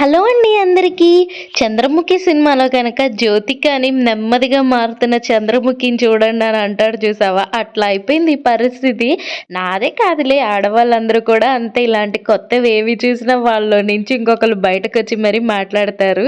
Hello అండి అందరికీ. చంద్రముఖి సినిమాలో కనుక జ్యోతిక అని నెమ్మదిగా మారుతున్న చంద్రముఖిని చూడండి అని అంటారు చూసావా? అట్లా అయిపోయింది ఈ పరిస్థితి. నాదే కాదులే ఆడవాళ్ళందరూ కూడా అంతే. ఇలాంటి కొత్తవి ఏవి చూసినా వాళ్ళ నుంచి ఇంకొకరు బయటకు వచ్చి మరీ మాట్లాడతారు.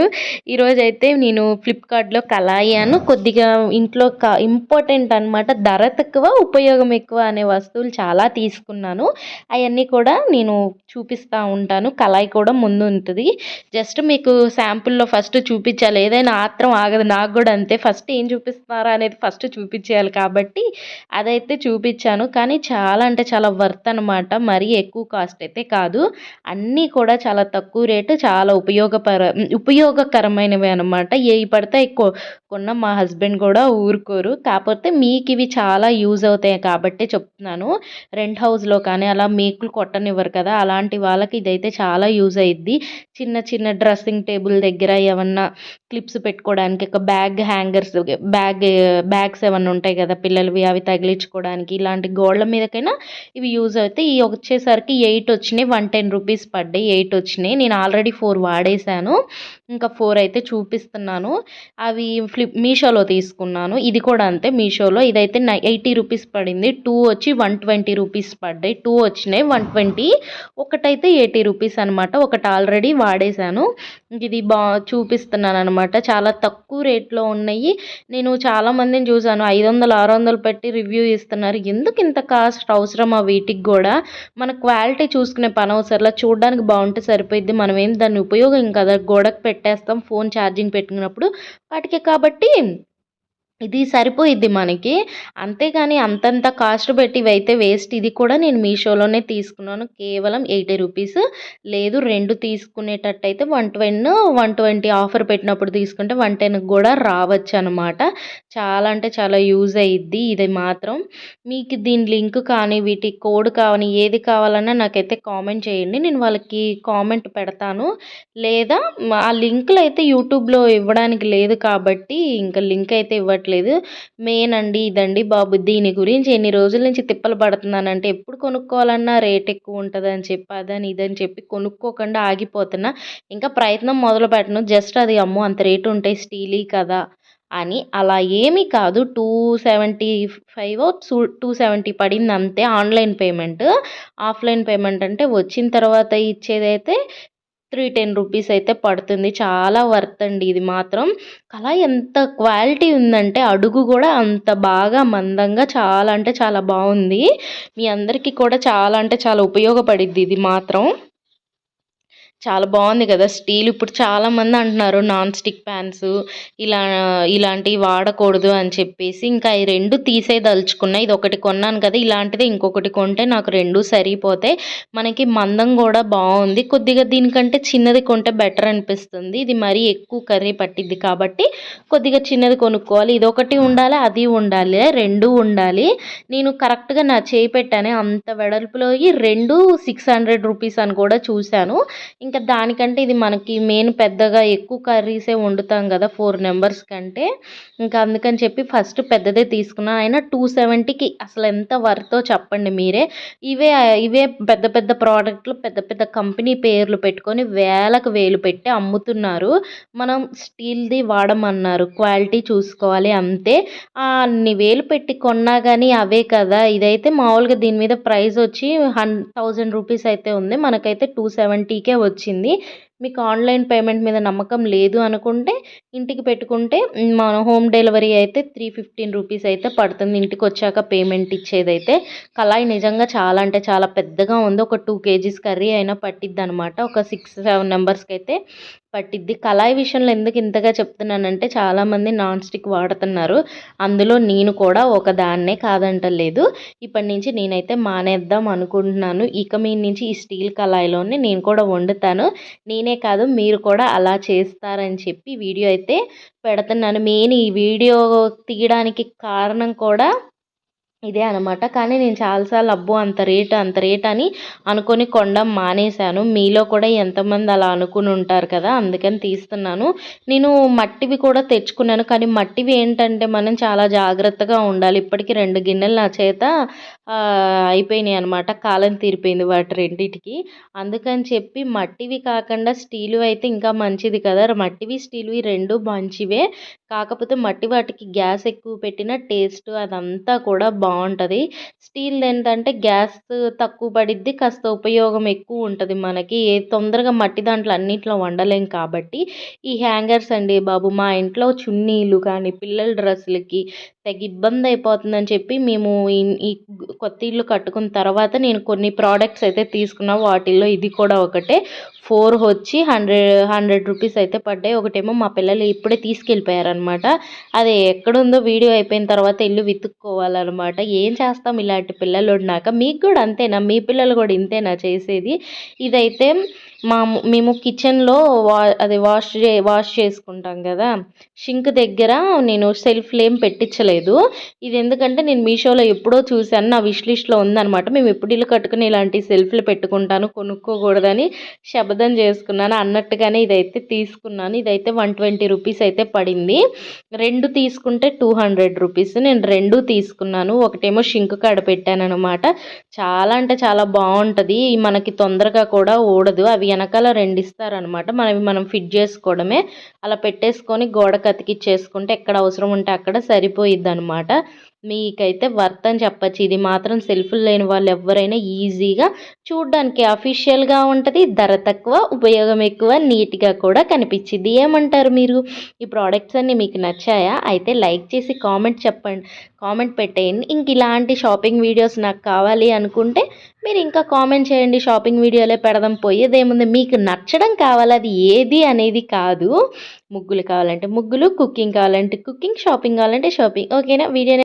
ఈరోజైతే నేను ఫ్లిప్కార్ట్లో కలాయాను. కొద్దిగా ఇంట్లో ఇంపార్టెంట్ అనమాట ధర తక్కువ ఉపయోగం ఎక్కువ అనే వస్తువులు చాలా తీసుకున్నాను. అవన్నీ కూడా నేను చూపిస్తూ ఉంటాను. కళాయి కూడా ముందు ఉంటుంది జస్ట్ మీకు శాంపుల్లో ఫస్ట్ చూపించాలి. ఏదైనా ఆత్రం ఆగదు. నాకు కూడా అంతే. ఫస్ట్ ఏం చూపిస్తున్నారా అనేది ఫస్ట్ చూపించేయాలి కాబట్టి అదైతే చూపించాను. కానీ చాలా అంటే చాలా వర్త్ అనమాట మరీ ఎక్కువ కాస్ట్ అయితే కాదు. అన్నీ కూడా చాలా తక్కువ రేటు చాలా ఉపయోగపర ఉపయోగకరమైనవి అనమాట ఏవి పడితే ఎక్కువ కొన్న మా హస్బెండ్ కూడా ఊరుకోరు. కాకపోతే మీకు ఇవి చాలా యూజ్ అవుతాయి కాబట్టి చెప్తున్నాను. రెంట్ హౌస్లో కానీ అలా మేకులు కొట్టనివ్వరు కదా. అలాంటి వాళ్ళకి ఇదైతే చాలా యూజ్ అయ్యిద్ది చిన్న చిన్న డ్రెస్సింగ్ టేబుల్ దగ్గర ఏమన్నా క్లిప్స్ పెట్టుకోవడానికి ఒక బ్యాగ్ హ్యాంగర్స్ బ్యాగ్ బ్యాగ్స్ ఏమన్నా ఉంటాయి కదా పిల్లలవి అవి తగిలించుకోవడానికి ఇలాంటి గోడల మీదకైనా ఇవి యూజ్ అవుతాయి. ఈ వచ్చేసరికి ఎయిట్ వచ్చినాయి వన్ టెన్ రూపీస్ పడ్డాయి ఎయిట్ వచ్చినాయి. నేను ఆల్రెడీ ఫోర్ వాడేశాను ఇంకా ఫోర్ అయితే చూపిస్తున్నాను. అవి ఫ్లిప్ మీషోలో తీసుకున్నాను. ఇది కూడా అంతే మీషోలో. ఇదైతే ఎయిటీ రూపీస్ పడింది. టూ వచ్చి వన్ ట్వంటీ రూపీస్ పడ్డాయి. టూ వచ్చినాయి వన్ ట్వంటీ. ఒకటైతే ఎయిటీ రూపీస్ అనమాట ఒకటి ఆల్రెడీ వాడేశాను ఇది బా చూపిస్తున్నాను అనమాట చాలా తక్కువ రేట్లో ఉన్నాయి. నేను చాలామందిని చూశాను. ఐదు వందలు ఆరు వందలు పెట్టి రివ్యూ ఇస్తున్నారు. ఎందుకు ఇంత కాస్ట్ అవసరమా వీటికి కూడా? మన క్వాలిటీ చూసుకునే పని అవసరంలా చూడడానికి బాగుంటే సరిపోయింది మనం ఏం దాన్ని ఉపయోగం కదా. గోడకు పెట్టేస్తాం ఫోన్ ఛార్జింగ్ పెట్టుకున్నప్పుడు. వాటికి కాబట్టి ఇది సరిపోయిద్ది మనకి. అంతేగాని అంతంత కాస్ట్ పెట్టి ఇవైతే వేస్ట్ ఇది కూడా నేను మీషోలోనే తీసుకున్నాను. కేవలం ఎయిటీ రూపీస్. లేదు రెండు తీసుకునేటట్టయితే one twenty one twenty offer పెట్టినప్పుడు తీసుకుంటే వన్ టెన్కి కూడా రావచ్చు అనమాట చాలా అంటే చాలా యూజ్ అయ్యిద్ది ఇది మాత్రం. మీకు దీని లింక్ కానీ వీటి కోడ్ కానీ ఏది కావాలన్నా నాకైతే కామెంట్ చేయండి. నేను వాళ్ళకి కామెంట్ పెడతాను. లేదా ఆ లింకులు అయితే యూట్యూబ్లో ఇవ్వడానికి లేదు కాబట్టి ఇంకా లింక్ అయితే ఇవ్వట్లేదు. రావట్లేదు మెయిన్ అండి ఇదండి బాబు. దీని గురించి ఎన్ని రోజుల నుంచి తిప్పలు పడుతున్నానంటే ఎప్పుడు కొనుక్కోవాలన్నా రేట్ ఎక్కువ ఉంటుంది అని చెప్పి అదని ఇదని చెప్పి కొనుక్కోకుండా ఆగిపోతున్నా. ఇంకా ప్రయత్నం మొదలు పెట్టను. జస్ట్ అది అమ్మో అంత రేటు ఉంటాయి స్టీలీ కదా అని. అలా ఏమీ కాదు. Two seventy five two seventy పడింది అంతే. Online payment. ఆఫ్లైన్ పేమెంట్ అంటే వచ్చిన తర్వాత ఇచ్చేదైతే త్రీ టెన్ రూపీస్ అయితే పడుతుంది. చాలా వర్త్ అండి ఇది మాత్రం. కళ ఎంత క్వాలిటీ ఉందంటే అడుగు కూడా అంత బాగా మందంగా చాలా అంటే చాలా బాగుంది. మీ అందరికీ కూడా చాలా అంటే చాలా ఉపయోగపడిద్ది ఇది మాత్రం. చాలా బాగుంది కదా స్టీల్. ఇప్పుడు చాలామంది అంటున్నారు నాన్ స్టిక్ ప్యాన్స్ ఇలా ఇలాంటివి వాడకూడదు అని చెప్పేసి. ఇంకా ఈ రెండు తీసేదలుచుకున్నా ఇది ఒకటి కొన్నాను కదా ఇలాంటిది ఇంకొకటి కొంటే నాకు రెండు సరిపోతాయి మనకి మందం కూడా బాగుంది. కొద్దిగా దీనికంటే చిన్నది కొంటే బెటర్ అనిపిస్తుంది. ఇది మరీ ఎక్కువ కర్రీ పట్టిద్ది కాబట్టి కొద్దిగా చిన్నది కొనుక్కోవాలి. ఇది ఒకటి ఉండాలి అది ఉండాలి రెండు ఉండాలి. నేను కరెక్ట్గా నా చేయి పెట్టాను అంత వెడల్పులోకి రెండు సిక్స్ హండ్రెడ్ రూపీస్ అని కూడా చూశాను. ఇంకా దానికంటే ఇది మనకి మెయిన్ పెద్దగా ఎక్కువ కర్రీసే వండుతాం కదా ఫోర్ మెంబర్స్ కంటే. ఇంకా అందుకని చెప్పి ఫస్ట్ పెద్దదే తీసుకున్నాను అయినా టూ సెవెంటీకి అసలు ఎంత వర్తో చెప్పండి మీరే. ఇవే ఇవే పెద్ద పెద్ద ప్రోడక్ట్లు పెద్ద పెద్ద కంపెనీ పేర్లు పెట్టుకొని వేలకు వేలు పెట్టి అమ్ముతున్నారు. మనం స్టీల్ది వాడమన్నారు. క్వాలిటీ చూసుకోవాలి అంతే. అన్ని వేలు పెట్టి కొన్నా కానీ అవే కదా. ఇదైతే మామూలుగా దీని మీద ప్రైస్ వచ్చి హన్ థౌజండ్ రూపీస్ అయితే ఉంది. మనకైతే టూ సెవెంటీకే వచ్చింది వచ్చింది మీకు ఆన్లైన్ పేమెంట్ మీద నమ్మకం లేదు అనుకుంటే ఇంటికి పెట్టుకుంటే మన హోమ్ డెలివరీ అయితే త్రీ ఫిఫ్టీన్ రూపీస్ అయితే పడుతుంది. ఇంటికి వచ్చాక పేమెంట్ ఇచ్చేదైతే కళాయి నిజంగా చాలా అంటే చాలా పెద్దగా ఉంది. ఒక టూ కేజీస్ కర్రీ అయినా పట్టిద్ది అనమాట ఒక సిక్స్ సెవెన్ మెంబర్స్కి అయితే పట్టిద్ది. కళాయి విషయంలో ఎందుకు ఇంతగా చెప్తున్నానంటే చాలామంది నాన్ స్టిక్ వాడుతున్నారు. అందులో నేను కూడా ఒక దాన్నే కాదంటలేదు ఇప్పటి నుంచి నేనైతే మానేద్దాం అనుకుంటున్నాను. ఇక మీ నుంచి ఈ స్టీల్ కళాయిలోనే నేను కూడా వండుతాను. నేనే కాదు మీరు కూడా అలా చేస్తారని చెప్పి వీడియో అయితే పెడుతున్నాను. మెయిన్ ఈ వీడియో తీయడానికి కారణం కూడా ఇదే అనమాట. కానీ నేను చాలాసార్లు అబ్బో అంత రేట్ అంత రేట్ అని అనుకొని కొనడం మానేశాను. మీలో కూడా ఎంతమంది అలా అనుకుని ఉంటారు కదా అందుకని తీస్తున్నాను. నేను మట్టివి కూడా తెచ్చుకున్నాను. కానీ మట్టివి ఏంటంటే మనం చాలా జాగ్రత్తగా ఉండాలి. ఇప్పటికీ రెండు గిన్నెలు నా చేత అయిపోయినాయి అనమాట. కాలం తీరిపోయింది వాటి రెండింటికి. అందుకని చెప్పి మట్టివి కాకుండా స్టీలు అయితే ఇంకా మంచిది కదా. మట్టివి స్టీలువి రెండు మంచివే. కాకపోతే మట్టి వాటికి గ్యాస్ ఎక్కువ పెట్టిన టేస్ట్ అదంతా కూడా బాగుంటుంది స్టీల్ ఏంటంటే గ్యాస్ తక్కువ పడిద్ది కాస్త ఉపయోగం ఎక్కువ ఉంటుంది మనకి. ఏ తొందరగా మట్టి దాంట్లో అన్నిట్లో వండలేం కాబట్టి ఈ హ్యాంగర్స్ అండి బాబు మా ఇంట్లో చున్నీలు కానీ పిల్లల డ్రెస్సులకి తెగ ఇబ్బంది అయిపోతుందని చెప్పి మేము ఈ కొత్త ఇల్లు కట్టుకున్న తర్వాత నేను కొన్ని ప్రోడక్ట్స్ అయితే తీసుకున్నా. వాటిల్లో ఇది కూడా ఒకటే. ఫోర్ వచ్చి హండ్రెడ్ హండ్రెడ్ రూపీస్ అయితే పడ్డాయి. ఒకటేమో మా పిల్లలు ఇప్పుడే తీసుకెళ్ళిపోయారనమాట అది ఎక్కడుందో వీడియో అయిపోయిన తర్వాత ఇల్లు వెతుక్కోవాలన్నమాట. ఏం చేస్తాం ఇలాంటి పిల్లలు ఉన్నాక? మీకు కూడా అంతేనా? మీ పిల్లలు కూడా ఇంతేనా చేసేది? ఇదైతే మా మేము కిచెన్లో వా అది వాష్ చే వాష్ చేసుకుంటాం కదా. షింక్ దగ్గర నేను సెల్ఫ్లు ఏం పెట్టించలేదు. ఇది ఎందుకంటే నేను మీషోలో ఎప్పుడో చూశాను. నా విష్ లిస్ట్లో మేము ఎప్పుడు ఇల్లు కట్టుకుని ఇలాంటి సెల్ఫ్లు పెట్టుకుంటాను కొనుక్కోకూడదని శబదం చేసుకున్నాను. అన్నట్టుగానే ఇదైతే తీసుకున్నాను. ఇదైతే వన్ ట్వంటీ రూపీస్ అయితే పడింది. రెండు తీసుకుంటే టూ హండ్రెడ్ రూపీస్ నేను రెండు తీసుకున్నాను. ఒకటేమో షింక్ కాడ పెట్టాను అనమాట చాలా అంటే చాలా బాగుంటుంది. మనకి తొందరగా కూడా ఊడదు. అవి వెనకాల రెండు ఇస్తారనమాట మనం మనం ఫిట్ చేసుకోవడమే. అలా పెట్టేసుకొని గోడకు అతికిచ్చేసుకుంటే ఎక్కడ అవసరం ఉంటే అక్కడ సరిపోయిద్ది అనమాట మీకైతే వర్త్ అని చెప్పచ్చు. ఇది మాత్రం సెల్ఫ్లు లేని వాళ్ళు ఎవరైనా ఈజీగా చూడ్డానికి అఫీషియల్గా ఉంటుంది. ధర తక్కువ ఉపయోగం ఎక్కువ నీట్గా కూడా కనిపించింది ఏమంటారు మీరు? ఈ ప్రోడక్ట్స్ అన్నీ మీకు నచ్చాయా? అయితే లైక్ చేసి కామెంట్ చెప్పండి. కామెంట్ పెట్టేయండి. ఇంక ఇలాంటి షాపింగ్ వీడియోస్ నాకు కావాలి అనుకుంటే మీరు ఇంకా కామెంట్ చేయండి షాపింగ్ వీడియోలే పెడదాం పోయేదేముంది మీకు నచ్చడం కావాలి అది ఏది అనేది కాదు. ముగ్గులు కావాలంటే ముగ్గులు కుకింగ్ కావాలంటే కుకింగ్ షాపింగ్ కావాలంటే షాపింగ్. ఓకేనా? వీడియో